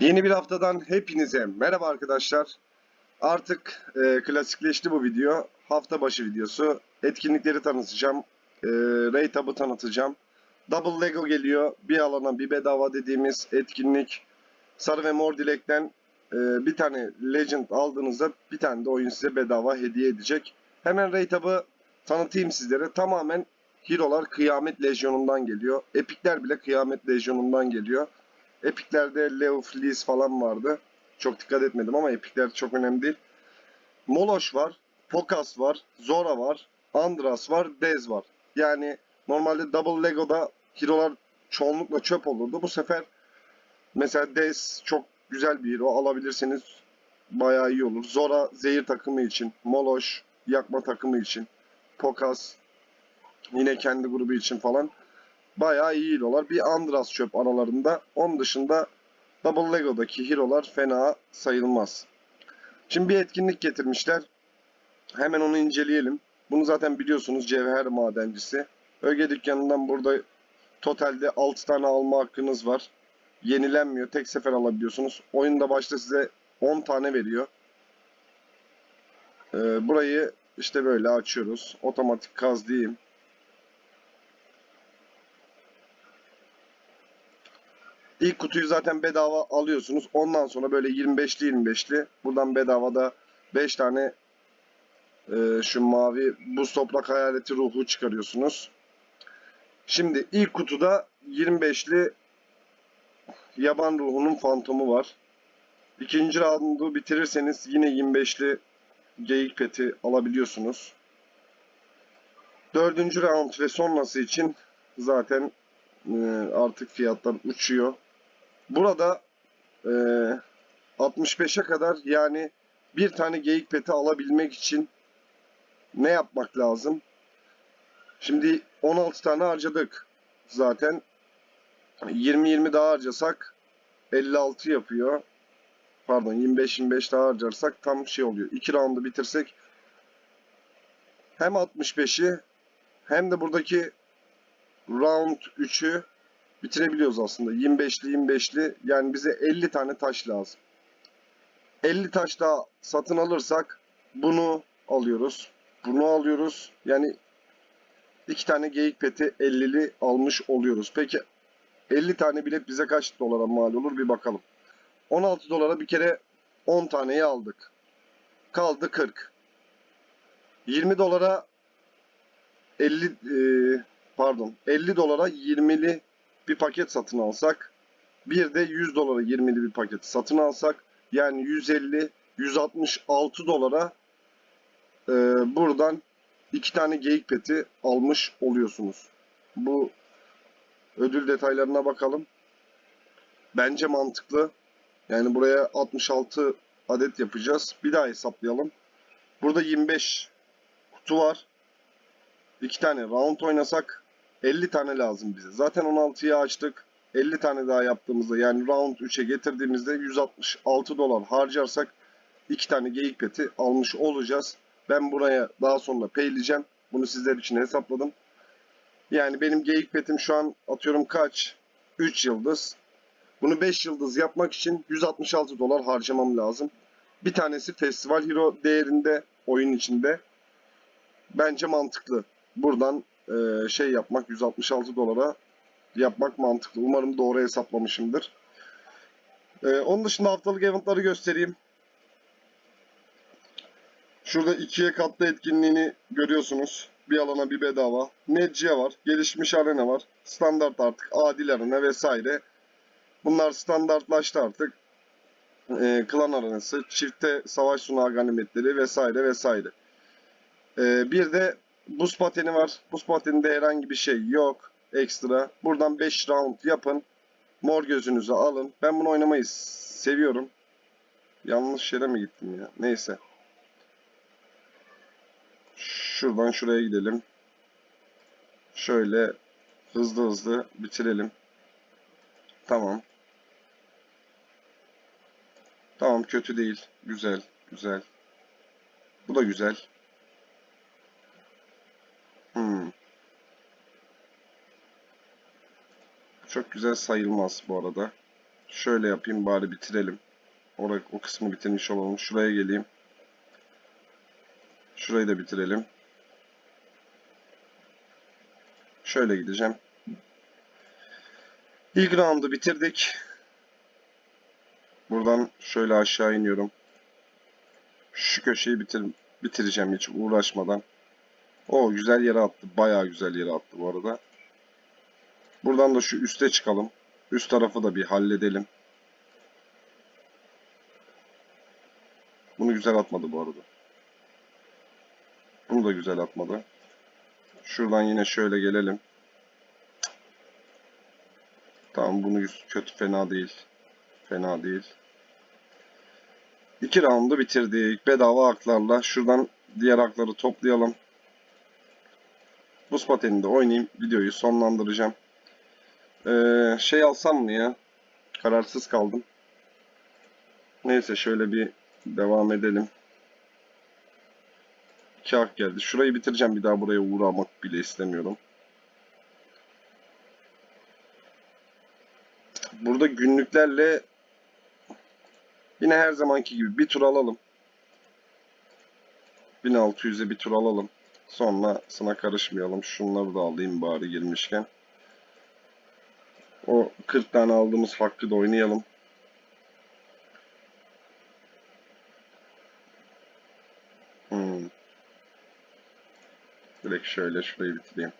Yeni bir haftadan hepinize merhaba arkadaşlar. Artık e, klasikleşti bu video. Hafta başı videosu. Etkinlikleri tanıtacağım. E, Raid Hub'ı tanıtacağım. Double Lego geliyor. Bir alana bir bedava dediğimiz etkinlik. Sarı ve Mor Dilek'ten e, bir tane Legend aldığınızda bir tane de oyun size bedava hediye edecek. Hemen Raid Hub'ı tanıtayım sizlere. Tamamen Hero'lar Kıyamet Lejyonu'ndan geliyor. Epikler bile Kıyamet Lejyonu'ndan geliyor. Epic'lerde Leof, Liz falan vardı. Çok dikkat etmedim ama Epic'ler çok önemli değil. Moloş var, Pokas var, Zora var, Andras var, Dez var. Yani normalde Double Lego'da hero'lar çoğunlukla çöp olurdu. Bu sefer mesela Dez çok güzel bir hero. Alabilirseniz bayağı iyi olur. Zora zehir takımı için, Moloş yakma takımı için, Pokas yine kendi grubu için falan bayağı iyi hero'lar. Bir Andras çöp aralarında. Onun dışında Double Lego'daki hero'lar fena sayılmaz. Şimdi bir etkinlik getirmişler. Hemen onu inceleyelim. Bunu zaten biliyorsunuz Cevher Madencisi. Öge dükkanından burada totalde 6 tane alma hakkınız var. Yenilenmiyor. Tek sefer alabiliyorsunuz. Oyunda başta size 10 tane veriyor. Ee, burayı işte böyle açıyoruz. Otomatik kaz diyeyim. İlk kutuyu zaten bedava alıyorsunuz. Ondan sonra böyle 25'li 25'li buradan bedavada 5 tane e, şu mavi buz toprak hayaleti ruhu çıkarıyorsunuz. Şimdi ilk kutuda 25'li yaban ruhunun fantomu var. İkinci roundu bitirirseniz yine 25'li geyik peti alabiliyorsunuz. Dördüncü round ve sonrası için zaten e, artık fiyatlar uçuyor. Burada e, 65'e kadar yani bir tane geyik peti alabilmek için ne yapmak lazım? Şimdi 16 tane harcadık zaten. 20-20 daha harcasak 56 yapıyor. Pardon 25-25 daha harcarsak tam şey oluyor. 2 roundu bitirsek hem 65'i hem de buradaki round 3'ü bitirebiliyoruz aslında. 25'li 25'li yani bize 50 tane taş lazım. 50 taş daha satın alırsak bunu alıyoruz. Bunu alıyoruz. Yani iki tane geyik peti 50'li almış oluyoruz. Peki 50 tane bilet bize kaç dolara mal olur bir bakalım. 16 dolara bir kere 10 taneyi aldık. Kaldı 40. 20 dolara 50 e, pardon 50 dolara 20'li bir paket satın alsak bir de 100 dolara 20'li bir paket satın alsak yani 150 166 dolara e, buradan iki tane geyik peti almış oluyorsunuz. Bu ödül detaylarına bakalım. Bence mantıklı. Yani buraya 66 adet yapacağız. Bir daha hesaplayalım. Burada 25 kutu var. İki tane round oynasak 50 tane lazım bize. Zaten 16'yı açtık. 50 tane daha yaptığımızda yani round 3'e getirdiğimizde 166 dolar harcarsak 2 tane geyik peti almış olacağız. Ben buraya daha sonra peyleyeceğim. Bunu sizler için hesapladım. Yani benim geyik petim şu an atıyorum kaç? 3 yıldız. Bunu 5 yıldız yapmak için 166 dolar harcamam lazım. Bir tanesi Festival Hero değerinde oyun içinde. Bence mantıklı. Buradan e, şey yapmak 166 dolara yapmak mantıklı. Umarım doğru hesaplamışımdır. E, onun dışında haftalık eventları göstereyim. Şurada ikiye katlı etkinliğini görüyorsunuz. Bir alana bir bedava. Medcia var. Gelişmiş arena var. Standart artık. Adil arena vesaire. Bunlar standartlaştı artık. E, klan arenası, çifte savaş sunağı ganimetleri vesaire vesaire. E, bir de buz pateni var. Buz pateninde herhangi bir şey yok. Ekstra. Buradan 5 round yapın. Mor gözünüzü alın. Ben bunu oynamayı seviyorum. Yanlış yere mi gittim ya? Neyse. Şuradan şuraya gidelim. Şöyle hızlı hızlı bitirelim. Tamam. Tamam kötü değil. Güzel. Güzel. Bu da güzel. Çok güzel sayılmaz bu arada. şöyle yapayım bari bitirelim. Orada o kısmı bitirmiş olalım. Şuraya geleyim. Şurayı da bitirelim. Şöyle gideceğim. İlk roundu bitirdik. Buradan şöyle aşağı iniyorum. Şu köşeyi bitir bitireceğim hiç uğraşmadan. O güzel yere attı. Bayağı güzel yere attı bu arada. Buradan da şu üste çıkalım. Üst tarafı da bir halledelim. Bunu güzel atmadı bu arada. Bunu da güzel atmadı. Şuradan yine şöyle gelelim. Tamam bunu kötü fena değil. Fena değil. İki roundu bitirdik. Bedava haklarla. Şuradan diğer hakları toplayalım. Buz pateninde oynayayım. Videoyu sonlandıracağım. Ee, şey alsam mı ya? Kararsız kaldım. Neyse şöyle bir devam edelim. İki hak geldi. Şurayı bitireceğim. Bir daha buraya uğramak bile istemiyorum. Burada günlüklerle yine her zamanki gibi bir tur alalım. 1600'e bir tur alalım. Sonra sana karışmayalım. Şunları da alayım bari girmişken. O 40 tane aldığımız hakkı da oynayalım. Hmm. Direkt şöyle şurayı bitireyim.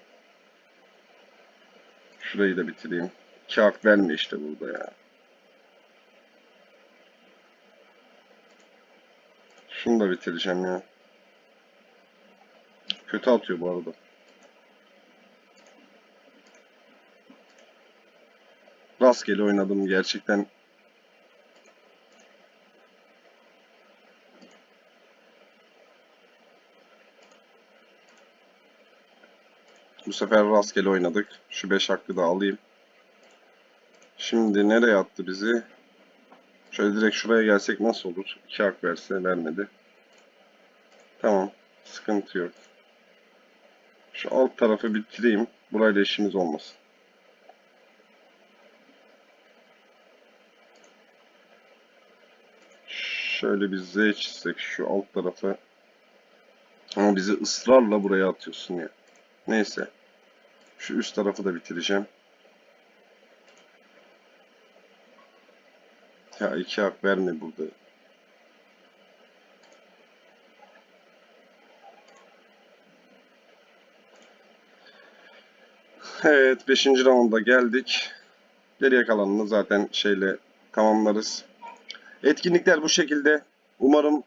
Şurayı da bitireyim. İki hak verme işte burada ya. Şunu da bitireceğim ya. Kötü atıyor bu arada. Rastgele oynadım gerçekten. Bu sefer rastgele oynadık. Şu 5 hakkı da alayım. Şimdi nereye attı bizi? Şöyle direkt şuraya gelsek nasıl olur? 2 hak verse vermedi. Tamam. Sıkıntı yok. Şu alt tarafı bitireyim. Burayla işimiz olmasın. Şöyle bir Z çizsek şu alt tarafı. Ama bizi ısrarla buraya atıyorsun ya. Neyse. Şu üst tarafı da bitireceğim. Ya iki hak verme burada. Evet 5. rounda geldik. Geriye kalanını zaten şeyle tamamlarız. Etkinlikler bu şekilde. Umarım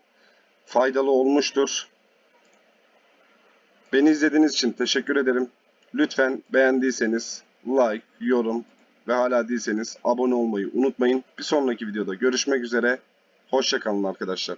faydalı olmuştur. Beni izlediğiniz için teşekkür ederim. Lütfen beğendiyseniz like, yorum ve hala değilseniz abone olmayı unutmayın. Bir sonraki videoda görüşmek üzere. Hoşçakalın arkadaşlar.